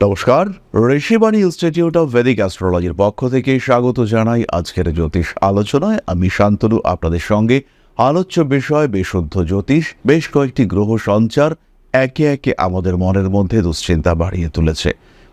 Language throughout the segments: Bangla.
নমস্কার, ঋষিবাণী ইনস্টিটিউট অফ ভেদিক অ্যাস্ট্রোলজির পক্ষ থেকে স্বাগত জানাই আজকের জ্যোতিষ আলোচনায়। আমি শান্তনু, আপনাদের সঙ্গে আলোচ্য বিষয় বিশুদ্ধ জ্যোতিষ, বেশ কয়েকটি গ্রহ সঞ্চার একে একে আমাদের মনের মধ্যে দুশ্চিন্তা বাড়িয়ে তুলেছে।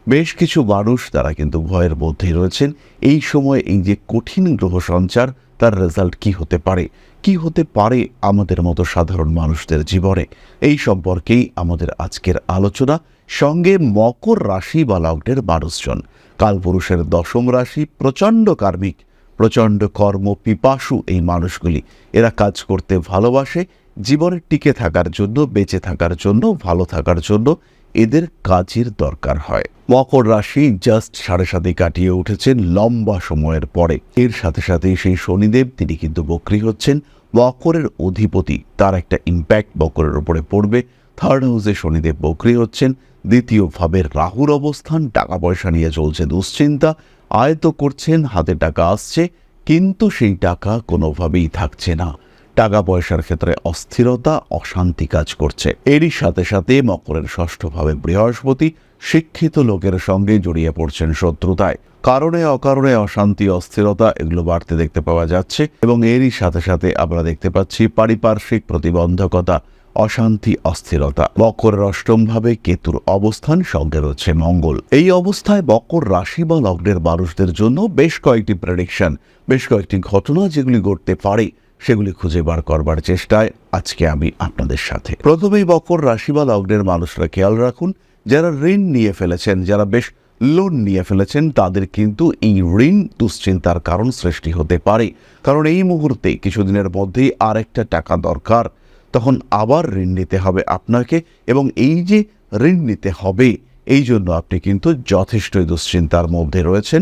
বেশ কিছু মানুষ তারা কিন্তু ভয়ের মধ্যেই রয়েছেন, এই সময় এই যে কঠিন গ্রহ সঞ্চার, তার রেজাল্ট কি হতে পারে? কি হতে পারে আমাদের মতো সাধারণ মানুষদের জীবনে? এই সম্পর্কেই আমাদের আজকের আলোচনা। সঙ্গে মকর রাশি বা লগ্নের মানুষজন। কালপুরুষের দশম রাশি প্রচণ্ড কার্মিক, প্রচণ্ড কর্ম পিপাসু এই মানুষগুলি। এরা কাজ করতে ভালোবাসে, জীবনে টিকে থাকার জন্য, বেঁচে থাকার জন্য, ভালো থাকার জন্য এদের কাজের দরকার হয়। মকর রাশি জাস্ট সাড়ে সাথে কাটিয়ে উঠেছেন লম্বা সময়ের পরে। এর সাথে সাথে সেই শনিদেব, তিনি কিন্তু বক্রি হচ্ছেন। মকরের অধিপতি, তার একটা ইম্প্যাক্ট মকরের উপরে পড়বে। থার্ড হাউসে শনিদেব বক্রি হচ্ছেন। দ্বিতীয় ভাবের রাহুর অবস্থান টাকা পয়সা নিয়ে চলছে দুশ্চিন্তা আয়ত করছেন, হাতে টাকা আসছে, কিন্তু সেই টাকা কোনোভাবেই থাকছে না। টাকা পয়সার ক্ষেত্রে অস্থিরতা, অশান্তি কাজ করছে। এরই সাথে সাথে মকরের ষষ্ঠভাবে বৃহস্পতি শিক্ষিত লোকের সঙ্গে জড়িয়ে পড়ছেন শত্রুতায়। কারণে অকারণে অশান্তি, অস্থিরতা এগুলো বাড়তে দেখতে পাওয়া যাচ্ছে এবং এরই সাথে সাথে আমরা দেখতে পাচ্ছি পারিপার্শ্বিক প্রতিবন্ধকতা। অশান্তি, অস্থিরতা। বকরের অষ্টমভাবে কেতুর অবস্থান সঙ্গে রয়েছে মঙ্গল। এই অবস্থায় বকর রাশি বা লগ্নের মানুষদের জন্য বেশ কয়েকটি প্রেডিকশন বেশ কয়েকটি ঘটনা যেগুলি ঘটতে পারে, সেগুলি খুঁজে বার করবার চেষ্টায় আজকে আমি আপনাদের সাথে। প্রথমেই বকর রাশি বা লগ্নের মানুষরা খেয়াল রাখুন, যারা ঋণ নিয়ে ফেলেছেন, যারা বেশ লোন নিয়ে ফেলেছেন, তাদের কিন্তু এই ঋণ দুশ্চিন্তার কারণ সৃষ্টি হতে পারে। কারণ এই মুহূর্তে কিছুদিনের মধ্যেই আরেকটা টাকা দরকার। তখন আবার ঋণ নিতে হবে আপনাকে এবং এই যে ঋণ নিতে হবে, এই জন্য আপনি কিন্তু যথেষ্টই দুশ্চিন্তার মধ্যে রয়েছেন।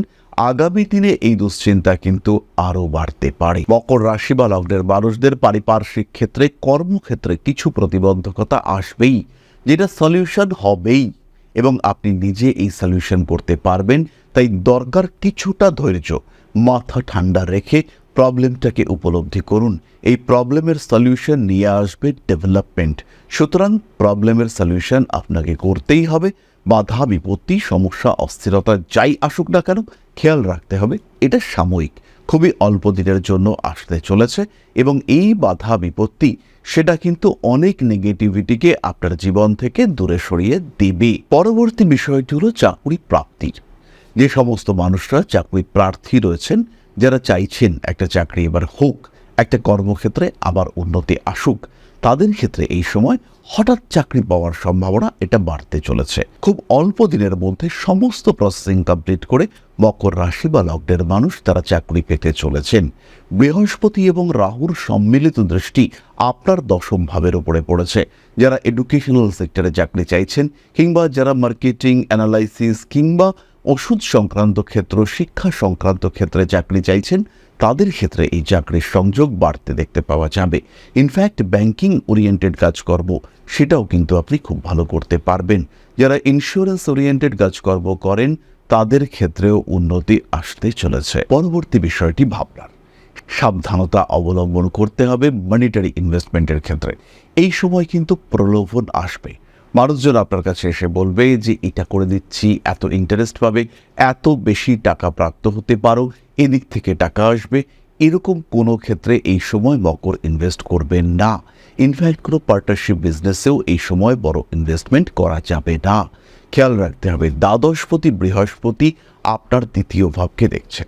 আগামী দিনে এই দুশ্চিন্তা কিন্তু আরও বাড়তে পারে। মকর রাশি বা লগ্নের মানুষদের পারিপার্শ্বিক ক্ষেত্রে, কর্মক্ষেত্রে কিছু প্রতিবন্ধকতা আসবেই, যেটা সলিউশন হবেই এবং আপনি নিজে এই সলিউশন করতে পারবেন। তাই দরকার কিছুটা ধৈর্য, মাথা ঠান্ডা রেখে প্রবলেমটাকে উপলব্ধি করুন। এই প্রবলেমের সলিউশন নিয়ে আসবে ডেভেলপমেন্ট। সুতরাং প্রবলেমের সলিউশন আপনাকে করতেই হবে। বাধা, বিপত্তি, সমস্যা, অস্থিরতা যাই আসুক না কেন, খেয়াল রাখতে হবে। এটা সাময়িক, খুবই অল্প দিনের জন্য আসতে চলেছে এবং এই বাধা, বিপত্তি সেটা কিন্তু অনেক নেগেটিভিটিকে আপনার জীবন থেকে দূরে সরিয়ে দেবে। পরবর্তী বিষয়টি হলো চাকরি প্রাপ্তির। যে সমস্ত মানুষরা চাকরি প্রার্থী রয়েছেন যারা চাইছেন একটা চাকরি এবার হোক, একটা কর্মক্ষেত্রে আবার উন্নতি আসুক, তাদের ক্ষেত্রে এই সময় হঠাৎ চাকরি পাওয়ার সম্ভাবনা এটা বাড়তে চলেছে। খুব অল্প দিনের মধ্যে সমস্ত প্রসেসিং কমপ্লিট করে মকর রাশি বা লগ্নের মানুষ তারা চাকরি পেতে চলেছেন। বৃহস্পতি এবং রাহুর সম্মিলিত দৃষ্টি আপনার দশম ভাবের উপরে পড়েছে। যারা এডুকেশনাল সেক্টরে চাকরি চাইছেন কিংবা যারা মার্কেটিং অ্যানালাইসিস কিংবা ওষুধ সংক্রান্ত ক্ষেত্র, শিক্ষা সংক্রান্ত ক্ষেত্রে চাকরি চাইছেন, তাদের ক্ষেত্রে এই চাকরির সংযোগ বাড়তে দেখতে পাওয়া যাবে। ইনফ্যাক্ট ব্যাংকিং ওরিয়েন্টেড কাজকর্ম সেটাও কিন্তু আপনি খুব ভালো করতে পারবেন। যারা ইন্স্যুরেন্স ওরিয়েন্টেড কাজকর্ম করেন, তাদের ক্ষেত্রেও উন্নতি আসতে চলেছে। পরবর্তী বিষয়টি ভাবনার। সাবধানতা অবলম্বন করতে হবে মনিটারি ইনভেস্টমেন্টের ক্ষেত্রে। এই সময় কিন্তু প্রলোভন আসবে। মানুষজন আপনার কাছে এসে বলবে যে, এটা করে দিচ্ছি, এত ইন্টারেস্ট পাবে, এত বেশি টাকা প্রাপ্ত হতে পারো, এদিক থেকে টাকা আসবে। এরকম কোনো ক্ষেত্রে এই সময় মকর ইনভেস্ট করবেন না। ইনফ্যাক্ট কোনো পার্টনারশিপ বিজনেসেও এই সময় বড় ইনভেস্টমেন্ট করা যাবে না। খেয়াল রাখতে হবে, দ্বাদশপতি, বৃহস্পতি আপনার দ্বিতীয় ভাবকে দেখছে।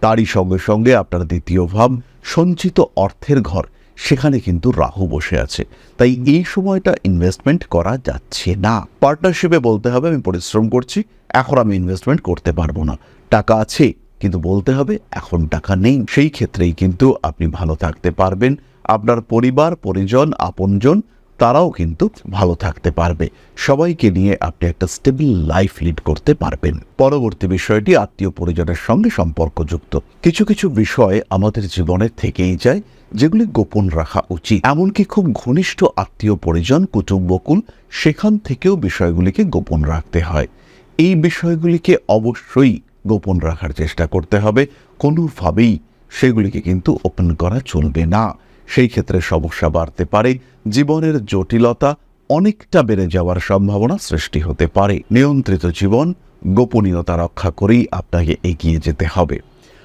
তারই সঙ্গে সঙ্গে আপনার দ্বিতীয় ভাব, সঞ্চিত অর্থের ঘর সেখানে কিন্তু রাহু বসে আছে। তাই এই সময়টা ইনভেস্টমেন্ট করা যাচ্ছে না। পার্টনারশিপে বলতে হবে, আমি পরিশ্রম করছি, এখন আমি ইনভেস্টমেন্ট করতে পারব না। টাকা আছে, কিন্তু বলতে হবে এখন টাকা নেই। সেই ক্ষেত্রেই কিন্তু আপনি ভালো থাকতে পারবেন। আপনার পরিবার, পরিজন, আপনজন তারাও কিন্তু ভালো থাকতে পারবে। সবাইকে নিয়ে আপনি একটা স্টেবল লাইফ লিড করতে পারবেন। পরবর্তী বিষয়টি আত্মীয় পরিজনের সঙ্গে সম্পর্কযুক্ত। কিছু কিছু বিষয় আমাদের জীবনে থেকেই যায়, যেগুলি গোপন রাখা উচিত। এমনকি খুব ঘনিষ্ঠ আত্মীয় পরিজন কুটুম্বকুল সেখান থেকেও বিষয়গুলিকে গোপন রাখতে হয়। এই বিষয়গুলিকে অবশ্যই গোপন রাখার চেষ্টা করতে হবে। কোনোভাবেই সেগুলিকে কিন্তু ওপেন করা চলবে না। সেই ক্ষেত্রে সমস্যা বাড়তে পারে, জীবনের জটিলতা অনেকটা বেড়ে যাওয়ার সম্ভাবনা সৃষ্টি হতে পারে। নিয়ন্ত্রিত জীবন গোপনীয়তা রক্ষা করেই আপনাকে এগিয়ে যেতে হবে।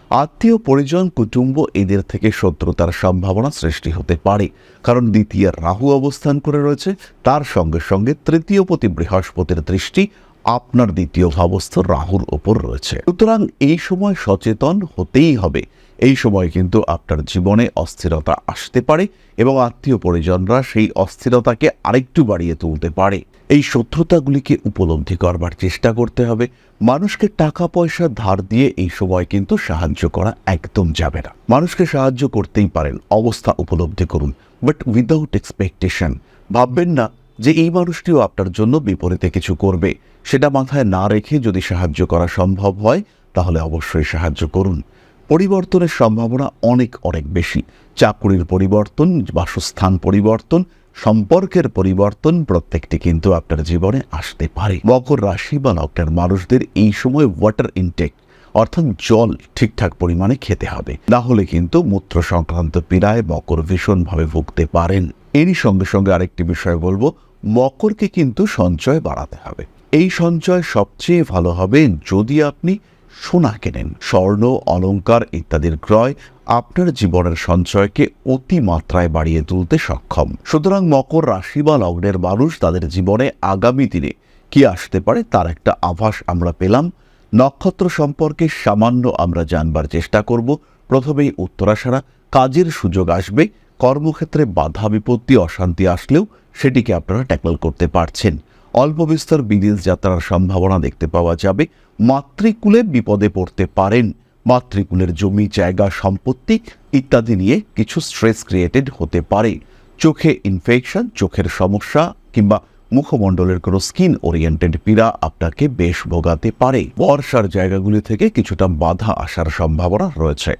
আত্মীয়, পরিজন, কুটুম্ব এদের থেকে শত্রুতার সম্ভাবনা সৃষ্টি হতে পারে, কারণ দ্বিতীয় রাহু অবস্থান করে রয়েছে। তার সঙ্গে সঙ্গে তৃতীয় পতি বৃহস্পতির দৃষ্টি আপনার দ্বিতীয় ভাবস্থ রাহুর ওপর রয়েছে। সুতরাং এই সময় সচেতন হতেই হবে। এই সময় কিন্তু আপনার জীবনে অস্থিরতা আসতে পারে এবং আত্মীয় পরিজনরা সেই অস্থিরতাকে আরেকটু বাড়িয়ে তুলতে পারে। এই শত্রুতাগুলিকে উপলব্ধি করবার চেষ্টা করতে হবে। মানুষকে টাকা পয়সা ধার দিয়ে এই সময় কিন্তু সাহায্য করা একদম যাবে না। মানুষকে সাহায্য করতেই পারেন। অবস্থা উপলব্ধি করুন। বাট উইদাউট এক্সপেকটেশন ভাববেন না যে এই মানুষটিও আপনার জন্য বিপরীতে কিছু করবে, সেটা মাথায় না রেখে যদি সাহায্য করা সম্ভব হয়, তাহলে অবশ্যই সাহায্য করুন। পরিবর্তনের সম্ভাবনা অনেক অনেক বেশি। চাকুরির পরিবর্তন, বাসস্থান পরিবর্তন, সম্পর্কের পরিবর্তন প্রত্যেকটি কিন্তু আপনার জীবনে আসতে পারে। মকর রাশি বা লগ্নের মানুষদের এই সময় ওয়াটার ইনটেক অর্থাৎ জল ঠিকঠাক পরিমাণে খেতে হবে। না হলে কিন্তু মূত্র সংক্রান্ত পীড়ায় মকর ভীষণভাবে ভুগতে পারেন। এরই সঙ্গে সঙ্গে আরেকটি বিষয় বলব মকরকে কিন্তু সঞ্চয় বাড়াতে হবে। এই সঞ্চয় সবচেয়ে ভালো হবে যদি আপনি সোনা কেনেন। স্বর্ণ, অলংকার ইত্যাদির ক্রয় আপনার জীবনের সঞ্চয়কে অতি মাত্রায় বাড়িয়ে তুলতে সক্ষম। সুতরাং মকর রাশি বা লগ্নের মানুষ তাদের জীবনে আগামী দিনে কি আসতে পারে তার একটা আভাস আমরা পেলাম। নক্ষত্র সম্পর্কে সামান্য আমরা জানবার চেষ্টা করব। প্রথমেই উত্তরাশারা কাজের সুযোগ আসবে। কর্মক্ষেত্রে বাধা, বিপত্তি, অশান্তি আসলেও সেটিকে আপনারা ট্যাকল করতে পারছেন। অল্প বিস্তর বিদেশ যাত্রার সম্ভাবনা দেখতে পাওয়া যাবে। মাতৃকুলে বিপদে পড়তে পারেন। মাতৃকুলের জমি, জায়গা, সম্পত্তি ইত্যাদি নিয়ে কিছু স্ট্রেস ক্রিয়েটেড হতে পারে। চোখে ইনফেকশন চোখের সমস্যা কিংবা মুখমণ্ডলের কোনো স্কিন ওরিয়েন্টেড পীড়া আপনাকে বেশ ভোগাতে পারে। বর্ষার জায়গাগুলি থেকে কিছুটা বাধা আসার সম্ভাবনা রয়েছে।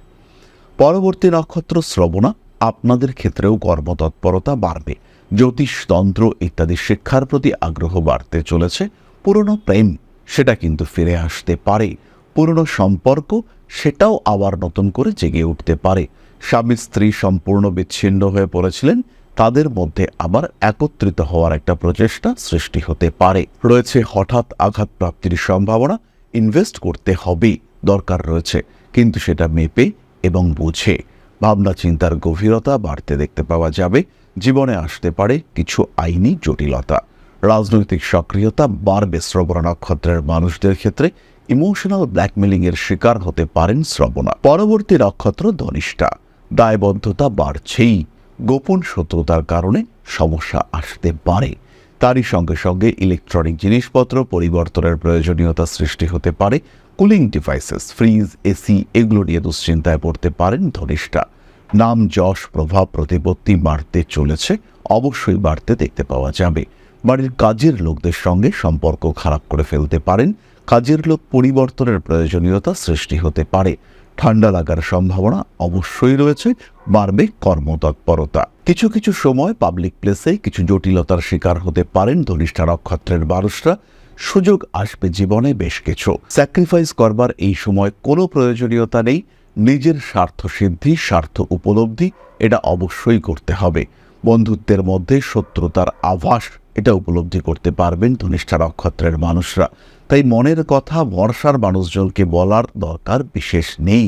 পরবর্তী নক্ষত্র শ্রবণা আপনাদের ক্ষেত্রেও কর্মতৎপরতা বাড়বে। জ্যোতিষতন্ত্র ইত্যাদি শিক্ষার প্রতি আগ্রহ বাড়তে চলেছে। পুরনো প্রেম সেটা কিন্তু ফিরে আসতে পারে। পুরনো সম্পর্ক সেটাও আবার নতুন করে জেগে উঠতে পারে। স্বামী স্ত্রী সম্পূর্ণ বিচ্ছিন্ন হয়ে পড়েছিলেন, তাদের মধ্যে আবার একত্রিত হওয়ার একটা প্রচেষ্টা সৃষ্টি হতে পারে। রয়েছে হঠাৎ আঘাত প্রাপ্তির সম্ভাবনা, ইনভেস্ট করতে হবে, দরকার রয়েছে, কিন্তু সেটা মেপে এবং বুঝে। ভাবনা চিন্তার গভীরতা বাড়তে দেখতে পাওয়া যাবে। জীবনে আসতে পারে কিছু আইনি জটিলতা। রাজনৈতিক সক্রিয়তা বাড়বে শ্রবণা নক্ষত্রের মানুষদের ক্ষেত্রে। ইমোশনাল ব্ল্যাকমেলিংয়ের শিকার হতে পারেন শ্রবণা। পরবর্তী নক্ষত্র ধনিষ্ঠা। দায়বদ্ধতা বাড়ছেই। গোপন শত্রুতার কারণে সমস্যা আসতে পারে। তারই সঙ্গে সঙ্গে ইলেকট্রনিক জিনিসপত্র পরিবর্তনের প্রয়োজনীয়তা সৃষ্টি হতে পারে। কুলিং ডিভাইসেস, ফ্রিজ, এসি এগুলো নিয়ে দুশ্চিন্তায় পড়তে পারেন ধনিষ্ঠা। নাম, যশ, প্রভাব, প্রতিপত্তি বাড়তে চলেছে, অবশ্যই বাড়তে দেখতে পাওয়া যাবে। বাড়ির কাজের লোকদের সঙ্গে সম্পর্ক খারাপ করে ফেলতে পারেন, কাজের লোক পরিবর্তনের প্রয়োজনীয়তা সৃষ্টি হতে পারে। ঠান্ডা লাগার সম্ভাবনা অবশ্যই রয়েছে, বাড়বে কর্মতৎপরতা। কিছু কিছু সময় পাবলিক প্লেসে কিছু জটিলতার শিকার হতে পারেন ধনিষ্ঠা নক্ষত্রের মানুষরা সুযোগ আসবে জীবনে বেশ কিছু। স্যাক্রিফাইস করবার এই সময় কোনো প্রয়োজনীয়তা নেই নিজের স্বার্থ সিদ্ধি স্বার্থ উপলব্ধি, এটা অবশ্যই করতে হবে। বন্ধুত্বের মধ্যে শত্রুতার আভাস, এটা উপলব্ধি করতে পারবেন ধনিষ্ঠা নক্ষত্রের মানুষরা। তাই মনের কথা, ভরসার মানুষজনকে বলার দরকার বিশেষ নেই।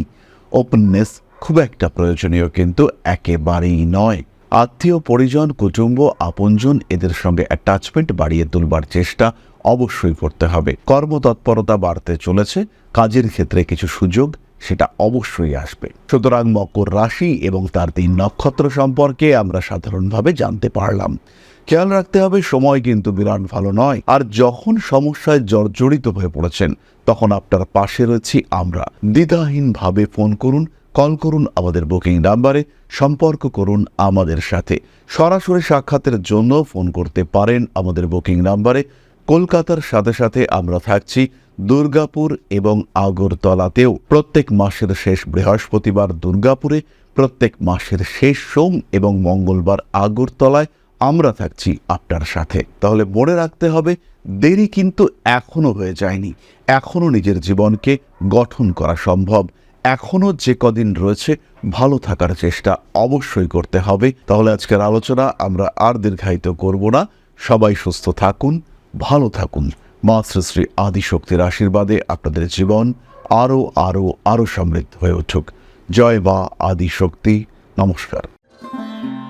ওপেননেস খুব একটা প্রয়োজনীয় কিন্তু একেবারেই নয়। আত্মীয়, পরিজন, কুটুম্ব, আপনজন, এদের সঙ্গে অ্যাটাচমেন্ট বাড়িয়ে তুলবার চেষ্টা অবশ্যই করতে হবে। কর্মতৎপরতা বাড়তে চলেছে, কাজের ক্ষেত্রে কিছু সুযোগ সেটা অবশ্যই আসবে। সুতরাং মকর রাশি এবং তার তিন নক্ষত্র সম্পর্কে আমরা সাধারণভাবে জানতে পারলাম। খেয়াল রাখতে হবে, সময় কিন্তু বিরাট ভালো নয়। আর যখন সমস্যায় জর্জরিত হয়ে পড়েছেন, তখন আপনার পাশে রয়েছি আমরা। দ্বিধাহীনভাবে ফোন করুন, কল করুন আমাদের বুকিং নাম্বারে, সম্পর্ক করুন আমাদের সাথে। সরাসরি সাক্ষাতের জন্য ফোন করতে পারেন আমাদের বুকিং নাম্বারে। কলকাতার সাথে সাথে আমরা থাকছি দুর্গাপুর এবং আগরতলাতেও প্রত্যেক মাসের শেষ বৃহস্পতিবার দুর্গাপুরে প্রত্যেক মাসের শেষ সোম এবং মঙ্গলবার আগরতলায় আমরা থাকছি আপনার সাথে। তাহলে মনে রাখতে হবে, দেরি কিন্তু এখনও হয়ে যায়নি। এখনও নিজের জীবনকে গঠন করা সম্ভব। এখনও যে কদিন রয়েছে ভালো থাকার চেষ্টা অবশ্যই করতে হবে। তাহলে আজকের আলোচনা আমরা আর দীর্ঘায়িত করব না। সবাই সুস্থ থাকুন, ভালো থাকুন। মাতৃশ্রী আদিশক্তির আশীর্বাদে আপনাদের জীবন আরও আরও আরও সমৃদ্ধ হয়ে উঠুক। জয় বা আদিশক্তি। নমস্কার।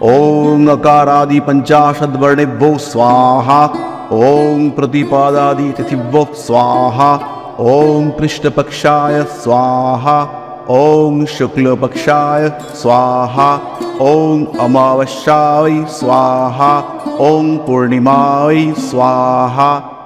ওং নকারাদি পঞ্চাশদ বর্ণেভ্যো স্বাহা। ওং প্রতিপাদি তিথিভ্যো স্বাহা। ওং কৃষ্ণপক্ষায় স্বাহা। ওং শুক্লপক্ষায় স্বাহা। ওং অমাবস্যায় স্বাহা। ওং পূর্ণিমায় স্বাহা।